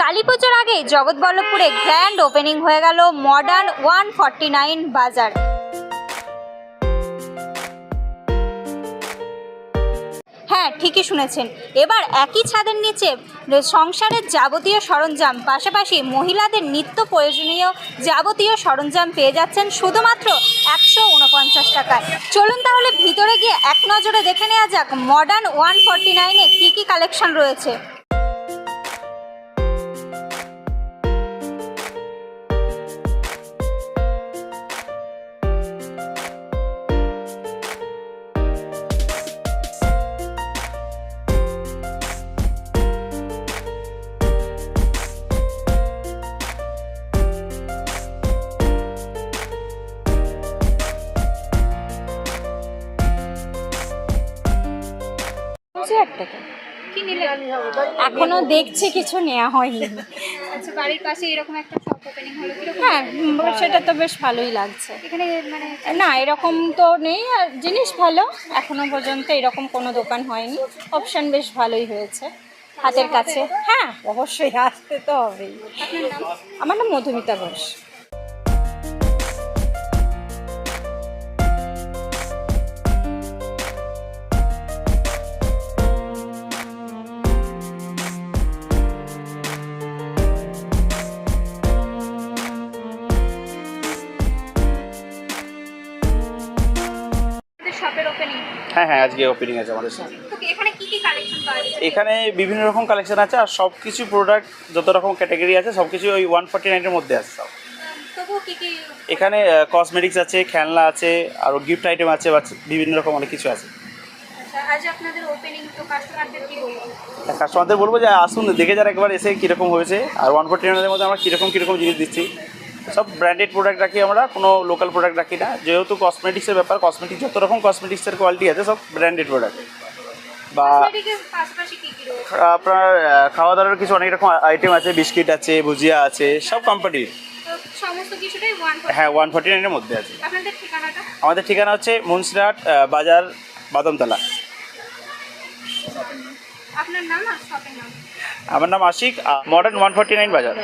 কালী পুজোর আগে জগৎবল্লভপুরে grand opening হয়ে গেল মডার্ন ওয়ান বাজার। হ্যাঁ ঠিকই শুনেছেন। এবার একই ছাদের নিচে সংসারের যাবতীয় সরঞ্জাম, পাশাপাশি মহিলাদের নিত্য প্রয়োজনীয় যাবতীয় সরঞ্জাম পেয়ে যাচ্ছেন শুধুমাত্র একশো উনপঞ্চাশ টাকায়। চলুন তাহলে ভিতরে গিয়ে এক নজরে দেখে নেওয়া যাক মডার্ন ওয়ান ফর্টি নাইনে কী কী কালেকশন রয়েছে। কি নিলেন এখনও দেখছি কিছু নেওয়া হয়নি। আচ্ছা বাড়ির পাশে এরকম একটা শপ ওপেনিং হলো কীরকম হ্যাঁ সেটা তো বেশ ভালোই লাগছে। এখানে মানে না এরকম তো নেই আর জিনিস ভালো। এখনও পর্যন্ত এরকম কোনো দোকান হয়নি। অপশন বেশ ভালোই হয়েছে। হাতের কাছে। হ্যাঁ অবশ্যই আসতে তো হবেই। আমার নাম মধুমিতা ঘোষ। হ্যাঁ হ্যাঁ আজকে ওপেনিং আছে আমাদের এখানে বিভিন্ন রকম কালেকশন আছে আর সব কিছু প্রোডাক্ট যত রকম ক্যাটাগরি আছে সব কিছু ওই ওয়ান ফর্টি নাইনের মধ্যে আছে সব। এখানে কসমেটিক্স আছে খেলনা আছে আর গিফট আইটেম আছে বিভিন্ন রকম অনেক কিছু আছে। আচ্ছা, আজ আপনাদের ওপেনিং তো কাস্টমারদের বলব? যে আসুন দেখে যান একবার এসে কীরকম হয়েছে আর ওয়ান ফর্টি নাইনের মধ্যে আমরা কীরকম কীরকম জিনিস দিচ্ছি। সব ব্র্যান্ডেড প্রোডাক্ট রাখি আমরা কোনো লোকাল প্রোডাক্ট রাখি না। যেহেতু কসমেটিক্সের ব্যাপার কসমেটিক্স যত রকম কসমেটিক্সের কোয়ালিটি আছে সব ব্র্যান্ডেড প্রোডাক্ট বা আপনার খাওয়া দাওয়ার কিছু অনেক রকম আইটেম আছে বিস্কিট আছে ভুজিয়া আছে সব কোম্পানির হ্যাঁ ওয়ান ফর্টি নাইনের মধ্যে আছে। আমাদের ঠিকানা হচ্ছে মুন্সিরহাট বাজার বাদামতলা। আমার নাম Ashik modern one forty nine বাজার।